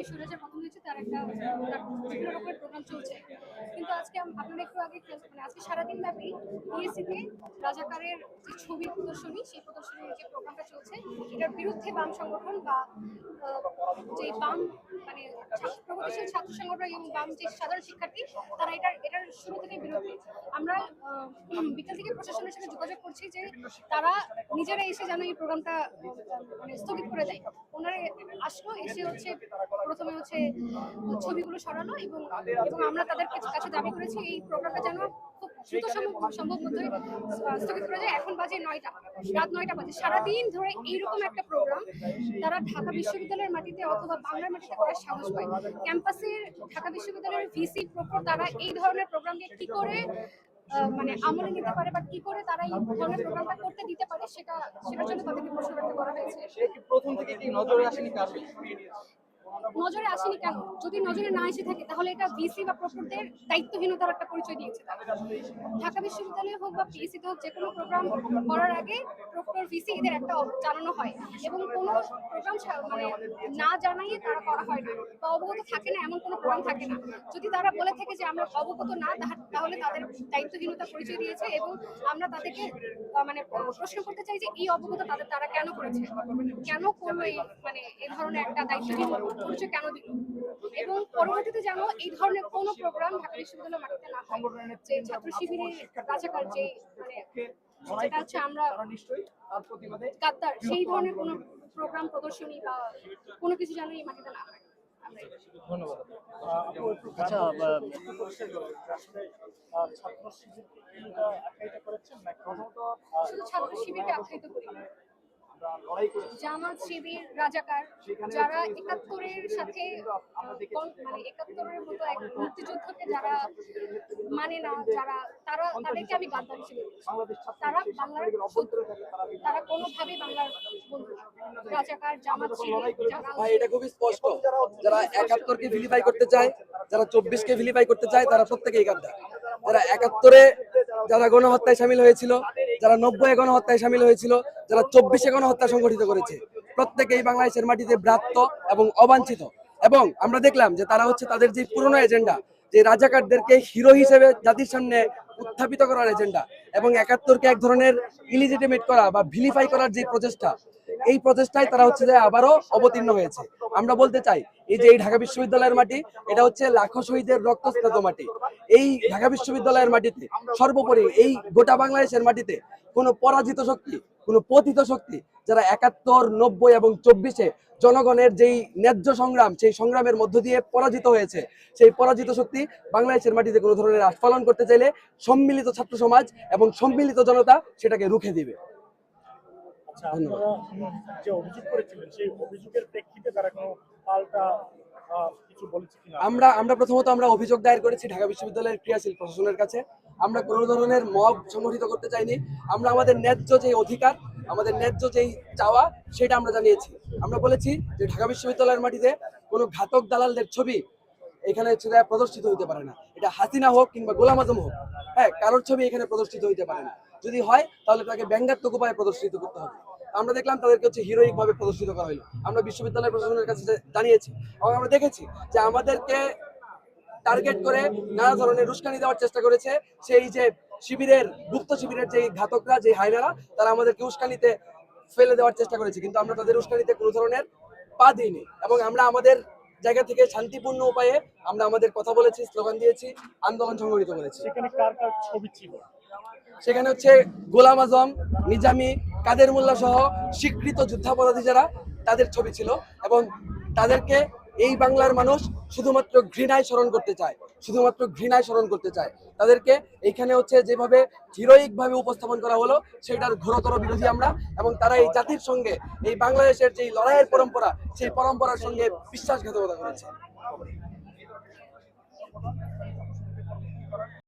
যে সুরাজের পতন হয়েছে, তার একটা বিভিন্ন রকমের প্রোগ্রাম চলছে। কিন্তু আজকে আপনারা একটু আগে মানে আজকে সারাদিন ব্যাপী ডিএসসিতে রাজাকারের যে ছবি প্রদর্শনী, সেই প্রদর্শনীর যে প্রোগ্রামটা চলছে, এটার বিরুদ্ধে বাম সংগঠন বা যে বাম মানে প্রগতিশীল ছাত্র সংগঠন এবং বাম যে সাধারণ শিক্ষার্থী, তারা এটার এটার শুরু থেকে বিরোধী আমরা বিকাল থেকে প্রশাসনের সাথে যোগাযোগ করছি যে তারা নিজেরা এসে যেন এই প্রোগ্রামটা মানে স্থগিত করে দেয়। ওনারা আসলো, এসে হচ্ছে প্রথমে হচ্ছে ছবিগুলো সরানো এবং এবং আমরা তাদের কাছে- দাবি করেছি, এই প্রোগ্রামটা যেন খুব দ্রুত সম্ভব সম্ভব মধ্যে স্থগিত করে যায়। এখন বাজে নয়টা, রাত নয়টা বাজে। সারাদিন ধরে এইরকম একটা প্রোগ্রাম তারা ঢাকা বিশ্ববিদ্যালয়ের মাটিতে অথবা বাংলার মাটিতে করার সাহস পায়, ক্যাম্পাসের ঢাকা বিশ্ববিদ্যালয়ের ভিসি প্রপর তারা এই ধরনের প্রোগ্রাম দিয়ে কি করে মানে আমলে নিতে পারে বা কি করে তারা এই ধরনের প্রোগ্রামটা করতে দিতে পারে, সেটা সেটার জন্য তাদেরকে প্রশ্ন করতে করা হয়েছে। প্রথম থেকে কি নজরে আসেনি কারণ নজরে আসেনি কেন? যদি নজরে না এসে থাকে, তাহলে এটা ভিসি বা প্রকৃতির দায়িত্বহীনতার একটা পরিচয় দিয়েছে তারা। ঢাকা বিশ্ববিদ্যালয়ে হোক বা পিএসসিতে হোক, যে কোনো প্রোগ্রাম করার আগে প্রক্টর ভিসি এদের একটা জানানো হয় এবং কোনো প্রোগ্রাম মানে না জানাইয়ে তারা করা হয় না বা অবগত থাকে না, এমন কোনো প্রোগ্রাম থাকে না। যদি তারা বলে থাকে যে আমরা অবগত না, তাহা- তাহলে তাদের দায়িত্বহীনতা পরিচয় দিয়েছে এবং আমরা তাদেরকে মানে প্রশ্ন করতে চাই যে এই অবগত তাদের তারা কেন করেছে? কেন করল এই মানে এই ধরনের একটা দায়িত্বহীন পরিচয় কেন দিল? এবং পরবর্তীতে যেন এই ধরনের কোনো প্রোগ্রাম ঢাকা বিশ্ববিদ্যালয় মাটিতে না হয় যে ছাত্র শিবিরের রাজাকার যে মানে যেটা হচ্ছে আমরা গাদ্দার সেই ধরনের কোনো প্রোগ্রাম প্রদর্শনী বা কোনো কিছু যেন এই মাটিতে না হয়। ধন্যবাদ। আচ্ছা শুধু ছাত্র শিবিরকে আখ্যায়িত করি জামাত শিবির রাজাকার যারা একাত্তরের সাথে মানে একাত্তরের মতো এক মুক্তিযুদ্ধকে যারা মানে না যারা তারা তাদেরকে আমি গাদ্দার হিসেবে বলছি। বাংলাদেশ ছাত্র তারা বাংলার তারা কোনোভাবেই বাংলার বন্ধু রাজাকার জামাত শিবির ভাই এটা খুবই স্পষ্ট। যারা একাত্তরকে ভিলিফাই করতে চায় যারা চব্বিশকে ভিলিফাই করতে চায় তারা প্রত্যেকেই গাদ্দার যারা একাত্তরে যারা গণহত্যায় সামিল হয়েছিল যারা নব্বই গণহত্যায় সামিল হয়েছিল, যারা চব্বিশে গণহত্যা সংগঠিত করেছে, প্রত্যেকেই বাংলাদেশের মাটিতে ব্রাত্য এবং অবাঞ্ছিত। এবং আমরা দেখলাম যে তারা হচ্ছে তাদের যে পুরনো এজেন্ডা, যে রাজাকারদেরকে হিরো হিসেবে জাতির সামনে উত্থাপিত করার এজেন্ডা এবং একাত্তরকে এক ধরনের ইলিজিটিমেট করা বা ভিলিফাই করার যে প্রচেষ্টা, এই প্রচেষ্টায় তারা হচ্ছে যে আবারও অবতীর্ণ হয়েছে। আমরা বলতে চাই এই যে এই ঢাকা বিশ্ববিদ্যালয়ের মাটি, এটা হচ্ছে লাখো শহীদের রক্তস্নাত মাটি। এই ঢাকা বিশ্ববিদ্যালয়ের মাটিতে সর্বোপরি এই গোটা বাংলাদেশের মাটিতে কোনো পরাজিত শক্তি, কোনো পতিত শক্তি, যারা একাত্তর, নব্বই এবং চব্বিশে জনগণের যেই ন্যায্য সংগ্রাম, সেই সংগ্রামের মধ্য দিয়ে পরাজিত হয়েছে, সেই পরাজিত শক্তি বাংলাদেশের মাটিতে কোনো ধরনের আস্ফালন করতে চাইলে সম্মিলিত ছাত্র সমাজ এবং সম্মিলিত জনতা সেটাকে রুখে দিবে। আচ্ছা তারা কোনো পাল্টা কিছু বলেছে কিনা? আমরা আমরা প্রথমত আমরা অভিযোগ দায়ের করেছি ঢাকা বিশ্ববিদ্যালয়ের ক্রিয়াশীল প্রশাসনের কাছে। আমরা কোনো ধরনের মব সংগঠিত করতে চাইনি। আমরা আমাদের ন্যায্য যে অধিকার, আমাদের ন্যায্য যেই চাওয়া, সেটা আমরা জানিয়েছি। আমরা বলেছি যে ঢাকা বিশ্ববিদ্যালয়ের মাটিতে কোনো ঘাতক দালালদের ছবি এখানে যে প্রদর্শিত হইতে পারে না। এটা হাসিনা হোক কিংবা গোলাম আজম হোক হ্যাঁ কারোর ছবি এখানে প্রদর্শিত হইতে পারে না। যদি হয়, তাহলে তাকে ব্যঙ্গাত্মক উপায়ে প্রদর্শিত করতে হবে। আমরা দেখলাম তাদেরকে হচ্ছে হিরোইক ভাবে প্রদর্শিত করা হলো। আমরা বিশ্ববিদ্যালয় প্রশাসনের কাছে জানিয়েছি। এবং আমরা দেখেছি যে আমাদেরকে টার্গেট করে নানা ধরনের রুস্কানি দেওয়ার চেষ্টা করেছে। সেই যে শিবিরের গুপ্ত শিবিরের যে ঘাতকরা যে হায়নারা তারা আমাদেরকে উস্কানিতে ফেলে দেওয়ার চেষ্টা করেছে। কিন্তু আমরা তাদের উস্কানিতে কোনো ধরনের পা দিইনি। এবং আমরা আমাদের জায়গা থেকে শান্তিপূর্ণ উপায়ে আমরা আমাদের কথা বলেছি স্লোগান দিয়েছি আন্দোলন সংগঠিত করেছি। সেখানে কার কার ছবি ছিল? সেখানে হচ্ছে গোলাম আজম নিজামি কাদের মোল্লা সহ স্বীকৃত যুদ্ধাপরাধী যারা, তাদের ছবি ছিল এবং তাদেরকে এই বাংলার মানুষ শুধুমাত্র ঘৃণায় স্মরণ করতে চায়, শুধুমাত্র ঘৃণায় স্মরণ করতে চায়। তাদেরকে এইখানে হচ্ছে যেভাবে হিরোইক ভাবে উপস্থাপন করা হলো সেটার ঘোরতর বিরোধী আমরা এবং তারা এই জাতির সঙ্গে, এই বাংলাদেশের যে লড়াইয়ের পরম্পরা, সেই পরম্পরার সঙ্গে বিশ্বাসঘাতকতা করেছে।